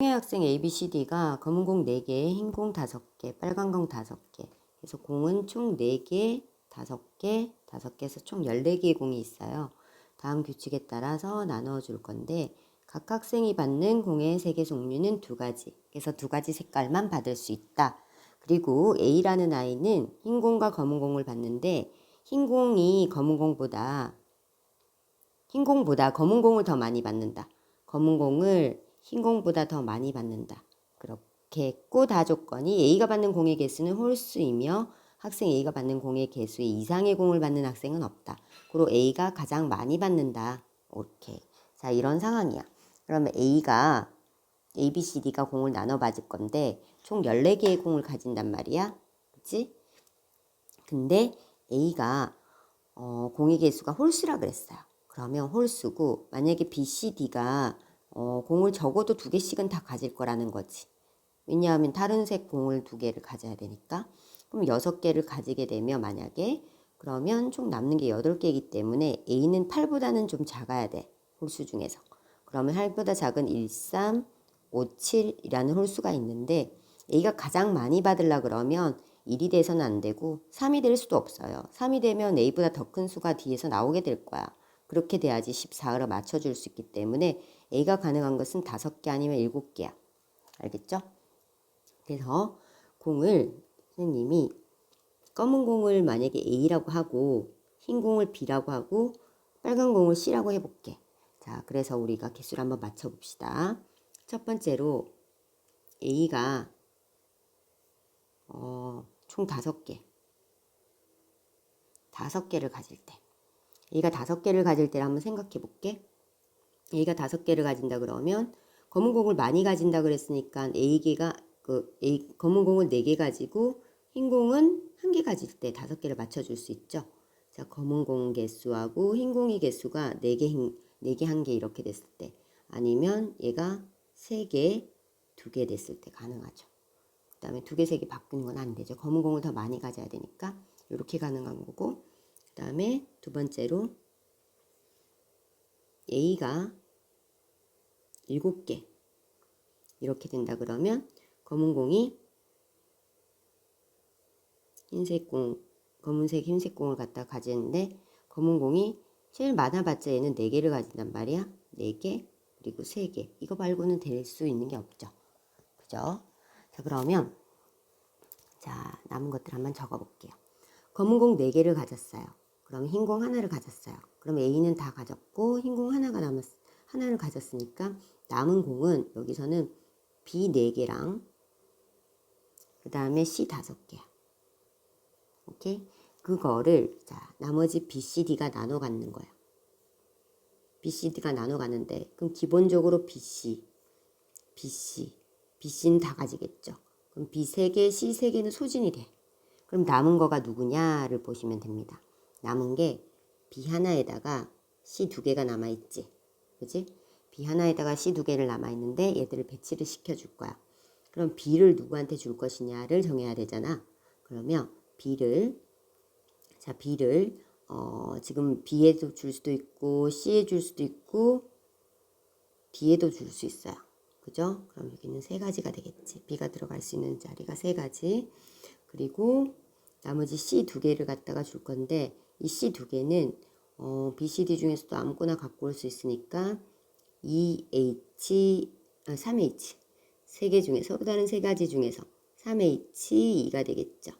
총회 학생 A, B, C, D가 검은 공 4개, 흰 공 5개, 빨간 공 5개. 그래서 공은 총 4개, 5개, 5개에서 총 14개의 공이 있어요. 다음 규칙에 따라서 나누어 줄 건데 각 학생이 받는 공의 세개 종류는 두 가지. 그래서 두 가지 색깔만 받을 수 있다. 그리고 A라는 아이는 흰 공과 검은 공을 받는데 흰 공이 검은 공보다 흰 공보다 검은 공을 더 많이 받는다. 검은 공을 흰 공보다 더 많이 받는다. 그렇게 했고 다 조건이 A가 받는 공의 개수는 홀수이며 학생 A가 받는 공의 개수의 이상의 공을 받는 학생은 없다. 그리고 A가 가장 많이 받는다. 오케이. 자, 이런 상황이야. 그러면 A가 A, B, C, D가 공을 나눠 받을 건데 총 14개의 공을 가진단 말이야. 그치? 근데 A가 어, 공의 개수가 홀수라 그랬어요. 그러면 홀수고 만약에 B, C, D가 어, 공을 적어도 두 개씩은 다 가질 거라는 거지. 왜냐하면 다른 색 공을 두 개를 가져야 되니까. 그럼 여섯 개를 가지게 되면 만약에 그러면 총 남는 게 여덟 개이기 때문에 A는 8보다는 좀 작아야 돼. 홀수 중에서. 그러면 8보다 작은 1, 3, 5, 7이라는 홀수가 있는데 A가 가장 많이 받으려 그러면 1이 돼서는 안 되고 3이 될 수도 없어요. 3이 되면 A보다 더 큰 수가 뒤에서 나오게 될 거야. 그렇게 돼야지 14로 맞춰줄 수 있기 때문에 A가 가능한 것은 5개 아니면 7개야. 알겠죠? 그래서 공을 선생님이 검은 공을 만약에 A라고 하고 흰 공을 B라고 하고 빨간 공을 C라고 해볼게. 자, 그래서 우리가 개수를 한번 맞춰봅시다. 첫 번째로 A가 어, 총 다섯 개. 다섯 개를 가질 때. A가 다섯 개를 가질 때를 한번 생각해 볼게. A가 다섯 개를 가진다 그러면 검은 공을 많이 가진다 그랬으니까 A개가 그 A 검은 공을 네 개 가지고 흰 공은 한 개 가질 때 다섯 개를 맞춰 줄 수 있죠. 자, 검은 공 개수하고 흰 공의 개수가 네 개, 네 개, 한 개 이렇게 됐을 때 아니면 얘가 세 개, 두 개 됐을 때 가능하죠. 그 다음에 두 개, 세 개 바꾸는 건 안 되죠. 검은 공을 더 많이 가져야 되니까 이렇게 가능한 거고 그 다음에 두 번째로 A가 일곱 개 이렇게 된다 그러면 검은 공이 흰색 공, 검은색, 흰색 공을 갖다 가지는데 검은 공이 제일 많아봤자 얘는 네 개를 가진단 말이야. 네 개, 그리고 세 개. 이거 말고는 될 수 있는 게 없죠. 그죠? 자, 그러면 자, 남은 것들 한번 적어볼게요. 검은 공 4개를 가졌어요. 그럼 흰 공 하나를 가졌어요. 그럼 A는 다 가졌고 흰 공 하나가 남았 하나를 가졌으니까 남은 공은 여기서는 B 4개랑 그 다음에 C 5개야. 오케이? 그거를 자 나머지 B, C, D가 나눠 갖는 거야. B, C, D가 나눠 가는데 그럼 기본적으로 B, C, B, C, B, C는 다 가지겠죠. 그럼 B 3개, C 3개는 소진이 돼. 그럼 남은 거가 누구냐를 보시면 됩니다. 남은 게 B 하나에다가 C 두 개가 남아있지. 그지? B 하나에다가 C 두 개를 남아있는데 얘들을 배치를 시켜줄 거야. 그럼 B를 누구한테 줄 것이냐를 정해야 되잖아. 그러면 B를 자 B를 어, 지금 B에도 줄 수도 있고 C에 줄 수도 있고 D에도 줄 수 있어요. 그죠? 그럼 여기는 세 가지가 되겠지. B가 들어갈 수 있는 자리가 세 가지. 그리고 나머지 C 두 개를 갖다가 줄 건데 이 C 두 개는 어, B, C, D 중에서도 아무거나 갖고 올 수 있으니까 E, H, 아, 3H 세 개 중에서 또 다른 세 가지 중에서 3H, 2가 되겠죠.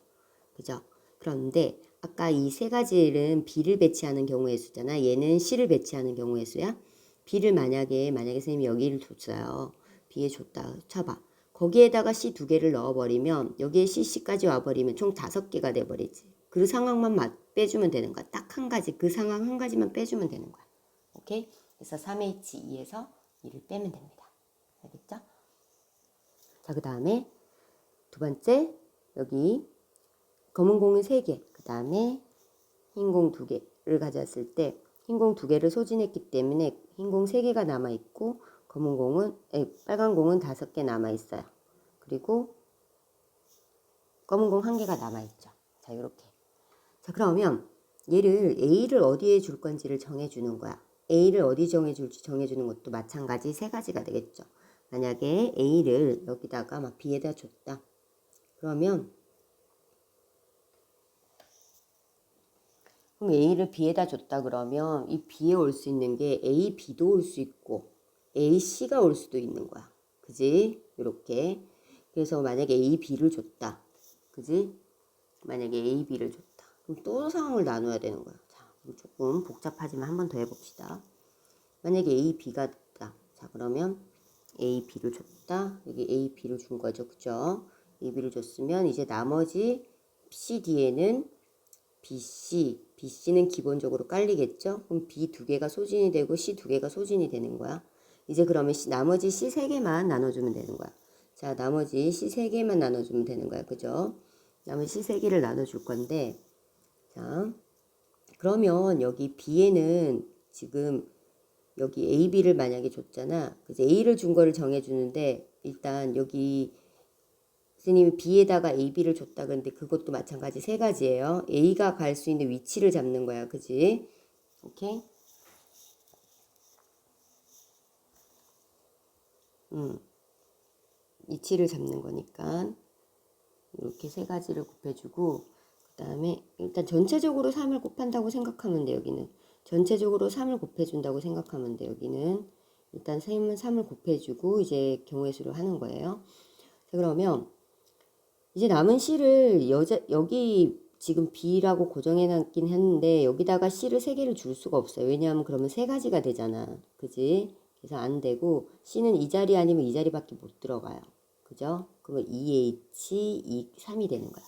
그죠? 그런데 아까 이 세 가지는 B를 배치하는 경우의 수잖아. 얘는 C를 배치하는 경우의 수야. B를 만약에 만약에 선생님이 여기를 줬어요. B에 줬다 쳐봐. 거기에다가 C 두 개를 넣어버리면 여기에 C, C까지 와버리면 총 다섯 개가 돼버리지. 그 상황만 맛 빼주면 되는 거야. 딱 한 가지 그 상황 한 가지만 빼주면 되는 거야. 오케이? 그래서 3H2에서 2를 빼면 됩니다. 알겠죠? 자, 그 다음에 두 번째 여기 검은 공은 3개, 그 다음에 흰 공 2개를 가졌을 때 흰 공 2개를 소진했기 때문에 흰 공 3개가 남아있고 검은 공은 에, 빨간 공은 5개 남아있어요. 그리고 검은 공 1개가 남아있죠. 자 이렇게 자 그러면 얘를 A를 어디에 줄 건지를 정해주는 거야. A를 어디 정해줄지 정해주는 것도 마찬가지 세 가지가 되겠죠. 만약에 A를 여기다가 막 B에다 줬다. 그러면 그럼 A를 B에다 줬다 그러면 이 B에 올 수 있는 게 A, B도 올 수 있고 A, C가 올 수도 있는 거야. 그지? 이렇게. 그래서 만약에 A, B를 줬다. 그지? 만약에 A, B를 줬다. 그럼 또 상황을 나눠야 되는 거야. 자, 그럼 조금 복잡하지만 한 번 더 해봅시다. 만약에 A, B가 있다. 자, 그러면 A, B를 줬다. 여기 A, B를 준 거죠. 그죠? A, B를 줬으면 이제 나머지 C, D에는 B, C, B, C는 기본적으로 깔리겠죠? 그럼 B 두 개가 소진이 되고 C 두 개가 소진이 되는 거야. 이제 그러면 C, 나머지 C 세 개만 나눠주면 되는 거야. 자, 나머지 C 세 개만 나눠주면 되는 거야. 그죠? 나머지 C 세 개를 나눠줄 건데, 자, 그러면 여기 B에는 지금 여기 A, B를 만약에 줬잖아. 그래서 A를 준 거를 정해주는데 일단 여기 선생님이 B에다가 A, B를 줬다 그런데 그것도 마찬가지 세 가지예요. A가 갈 수 있는 위치를 잡는 거야. 그지? 오케이? 음. 위치를 잡는 거니까 이렇게 세 가지를 곱해주고 그 다음에 일단 전체적으로 3을 곱한다고 생각하면 돼 여기는. 전체적으로 3을 곱해준다고 생각하면 돼 여기는. 일단 3은 3을 곱해주고 이제 경우의 수를 하는 거예요. 자 그러면 이제 남은 C를 여자, 여기 지금 B라고 고정해놨긴 했는데 여기다가 C를 세 개를 줄 수가 없어요. 왜냐하면 그러면 세 가지가 되잖아. 그지? 그래서 안 되고 C는 이 자리 아니면 이 자리밖에 못 들어가요. 그죠? 그러면 2H, 2, 3이 되는 거야.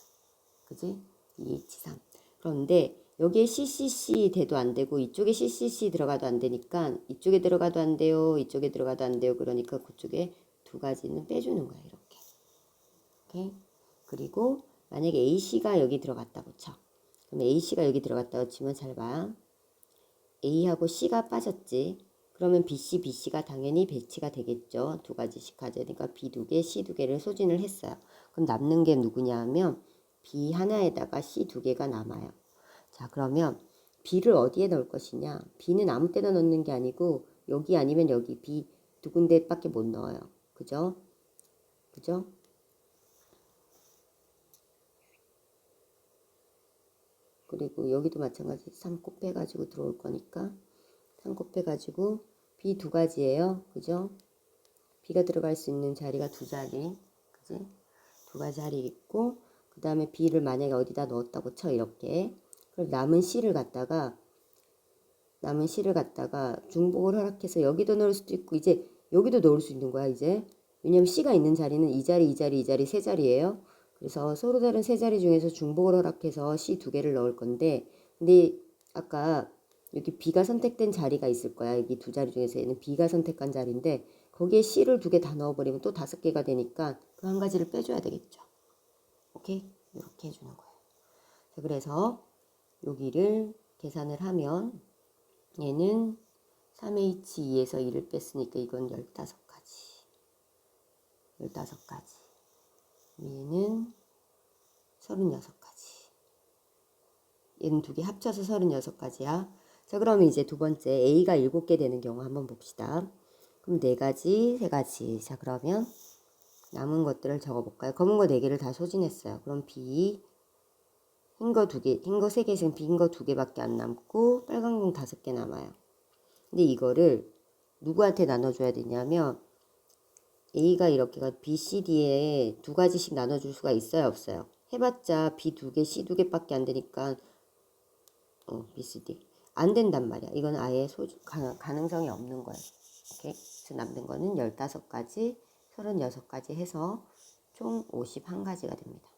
그지? 2H, 3. 그런데 여기에 CCC 돼도 안 되고 이쪽에 CCC 들어가도 안 되니까 이쪽에 들어가도 안 돼요. 이쪽에 들어가도 안 돼요. 그러니까 그쪽에 두 가지는 빼주는 거야. 이렇게. 오케이? 그리고 만약에 AC가 여기 들어갔다고 쳐. 그럼 AC가 여기 들어갔다고 치면 잘 봐. A하고 C가 빠졌지. 그러면 BC, BC가 당연히 배치가 되겠죠. 두 가지씩 가져니까 B 두 개, C 두 개를 소진을 했어요. 그럼 남는 게 누구냐 하면 B 하나에다가 C 두 개가 남아요. 자, 그러면 B를 어디에 넣을 것이냐? B는 아무 때나 넣는 게 아니고 여기 아니면 여기 B 두 군데밖에 못 넣어요. 그죠? 그죠? 그리고 여기도 마찬가지 3 곱해 가지고 들어올 거니까 3 곱해 가지고 B 두 가지예요. 그죠? B가 들어갈 수 있는 자리가 두 자리. 그지? 두 가지 자리 있고 그 다음에 B를 만약에 어디다 넣었다고 쳐 이렇게 그럼 남은 C를 갖다가 남은 C를 갖다가 중복을 허락해서 여기도 넣을 수도 있고 이제 여기도 넣을 수 있는 거야 이제 왜냐면 C가 있는 자리는 이 자리 이 자리 이 자리 세 자리예요 그래서 서로 다른 세 자리 중에서 중복을 허락해서 C 두 개를 넣을 건데 근데 아까 여기 B가 선택된 자리가 있을 거야. 여기 두 자리 중에서 얘는 B가 선택한 자리인데 거기에 C를 두 개 다 넣어버리면 또 다섯 개가 되니까 그 한 가지를 빼줘야 되겠죠. 오케이? 이렇게 해주는 거예요. 자, 그래서 여기를 계산을 하면 얘는 3H2에서 2를 뺐으니까 이건 15가지. 15가지. 얘는 36가지. 얘는 두 개 합쳐서 36가지야. 자, 그러면 이제 두 번째 A가 7개 되는 경우 한번 봅시다. 그럼 네 가지, 세 가지. 자, 그러면 남은 것들을 적어볼까요? 검은 거네 개를 다 소진했어요. 그럼 B 흰거두 개, 흰거세 개씩 빈거두 개밖에 안 남고 빨간 공 다섯 개 남아요. 근데 이거를 누구한테 나눠줘야 되냐면 A가 이렇게가 B, C, D에 두 가지씩 나눠줄 수가 있어요, 없어요? 해봤자 B 두 개, C 두 개밖에 안 되니까 어, B, C, D 안 된단 말이야. 이건 아예 소, 가, 가능성이 없는 거예요. 오케이? 그래서 남는 거는 15가지, 36가지 해서 총 51가지가 됩니다.